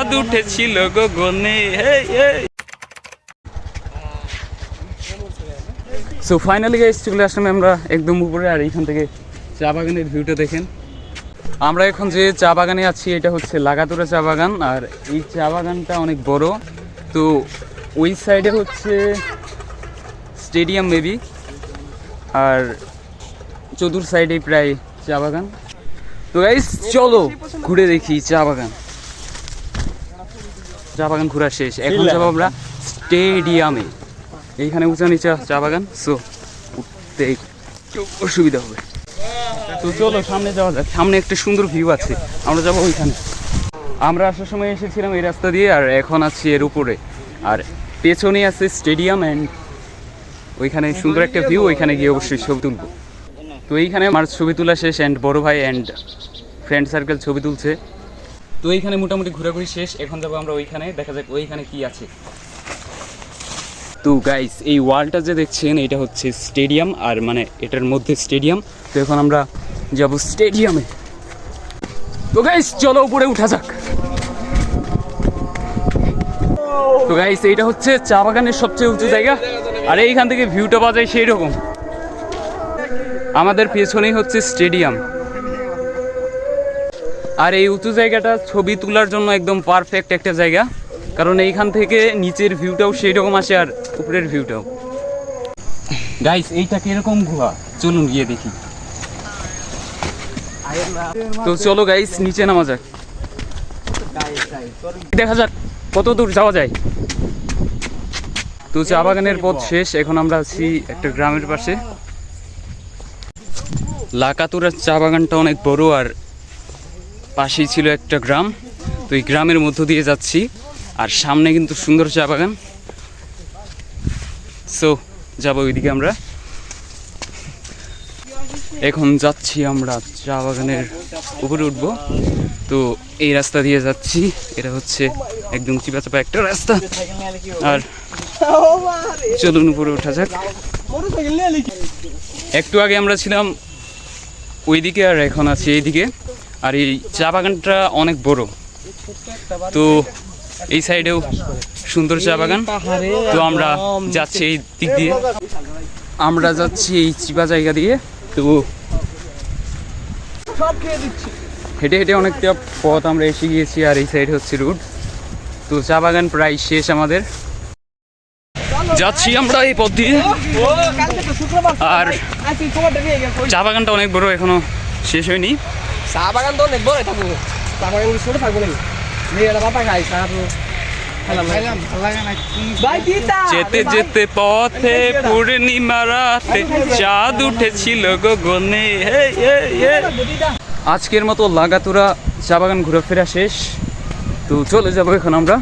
চাঁদ উঠেছিল গগনে সো ফাইনালি গাইস চলে আসলাম আমরা একদম উপরে, আর এইখান থেকে চা বাগানের ভিউটা দেখেন। আমরা এখন যে চা বাগানে আছি, এটা হচ্ছে লাগাতুরা চা বাগান, আর এই চা বাগানটা অনেক বড়। তো, ওই সাইডে হচ্ছে স্টেডিয়াম মেবি আর চতুর সাইডে প্রায় চা বাগান। তো গাইস চলো ঘুরে দেখি চা বাগান। চা বাগান ঘোরা শেষ এখন যাব আমরা স্টেডিয়ামে। এইখানে উঁচা নিচা চা বাগান সো উঠতে একটু অসুবিধা হবে। তো চলো সামনে যাওয়া যাক। সামনে একটা সুন্দর ভিউ আছে। আমরা যাব ওইখানে। আমরা আসার সময় এসেছিলাম এই রাস্তা দিয়ে আর এখন আছি এর উপরে। আর পেছনে আছে স্টেডিয়াম অ্যান্ড ওইখানে সুন্দর একটা ভিউ ওইখানে গিয়ে অবশ্যই ছবি তুলবো। তো এইখানে আমার ছবি তোলা শেষ অ্যান্ড বড় ভাই অ্যান্ড ফ্রেন্ড সার্কেল ছবি তুলছে। তো এইখানে মোটামুটি ঘোরাঘুরি শেষ, এখন যাব আমরা ওইখানে, দেখা যাক ওইখানে কি আছে। তো গাইস এই ওয়ালটা যে দেখছেন, এটা হচ্ছে স্টেডিয়াম, আর মানে এটার মধ্যে স্টেডিয়াম। তো এখন আমরা যাব স্টেডিয়ামে। তো গাইস চলো উপরে উঠা যাক। তো গাইস এইটা হচ্ছে চা বাগানের সবচেয়ে উঁচু জায়গা, আর এইখান থেকে ভিউটা পাওয়া যায় সেই রকম আমাদের পেছনেই হচ্ছে স্টেডিয়াম। আর এই উঁচু জায়গাটা ছবি তোলার জন্য একদম পারফেক্ট একটা জায়গা। কারণ এইখান থেকে নিচের ভিউটাও সেই রকম আসে আর উপরের ভিউটাও গাইস এইটা কীরকম গুহা? চলুন গিয়ে দেখি। তো চলো গাইস নিচে নামা যাক। দেখা যাক, কত দূর যাওয়া যায়। তো চা বাগানের পথ শেষ, এখন আমরা আছি একটা গ্রামের পাশে। লাকাতুরার চা বাগানটা অনেক বড় আর পাশেই ছিল একটা গ্রাম, তো এই গ্রামের মধ্য দিয়ে যাচ্ছি, আর সামনে কিন্তু সুন্দর চা বাগান। সো যাব ওইদিকে আমরা। এখন যাচ্ছি আমরা চা বাগানের উপরে উঠবো। তো এই রাস্তা দিয়ে যাচ্ছি, এটা হচ্ছে একদম চিপা চাপা একটা রাস্তা। আর চলুন উপরে ওঠা যাক। একটু আগে আমরা ছিলাম ওইদিকে আর এখন আছি এইদিকে। আর এই চা বাগানটা অনেক বড়। তো এই সাইডেও সুন্দর চা বাগান। তো আমরা যাচ্ছি এই দিক দিয়ে। আমরা যাচ্ছি এই চিপা জায়গা দিয়ে। তো হেঁটে হেঁটে অনেকটা পথ আমরা এসে গিয়েছি আর এই সাইড হচ্ছে রুট তো চা বাগান প্রায় শেষ আমাদের। যাচ্ছি আমরা এই পথ দিয়ে। আর চা বাগানটা অনেক বড়, এখনও শেষ হয়নি। চা বাগান তো দেখব বড় থাকব চা বাগান ছোট থাকব নাকি মেয়েরা বাপা খাই চা তো যেতে যেতে পথে পূর্ণিমা রাতে চাঁদ উঠেছিল গগনে আজকের মতো লাগাতুরা চা বাগান ঘুরে ঘোরাফেরা শেষ। তো চলে যাব এখন আমরা।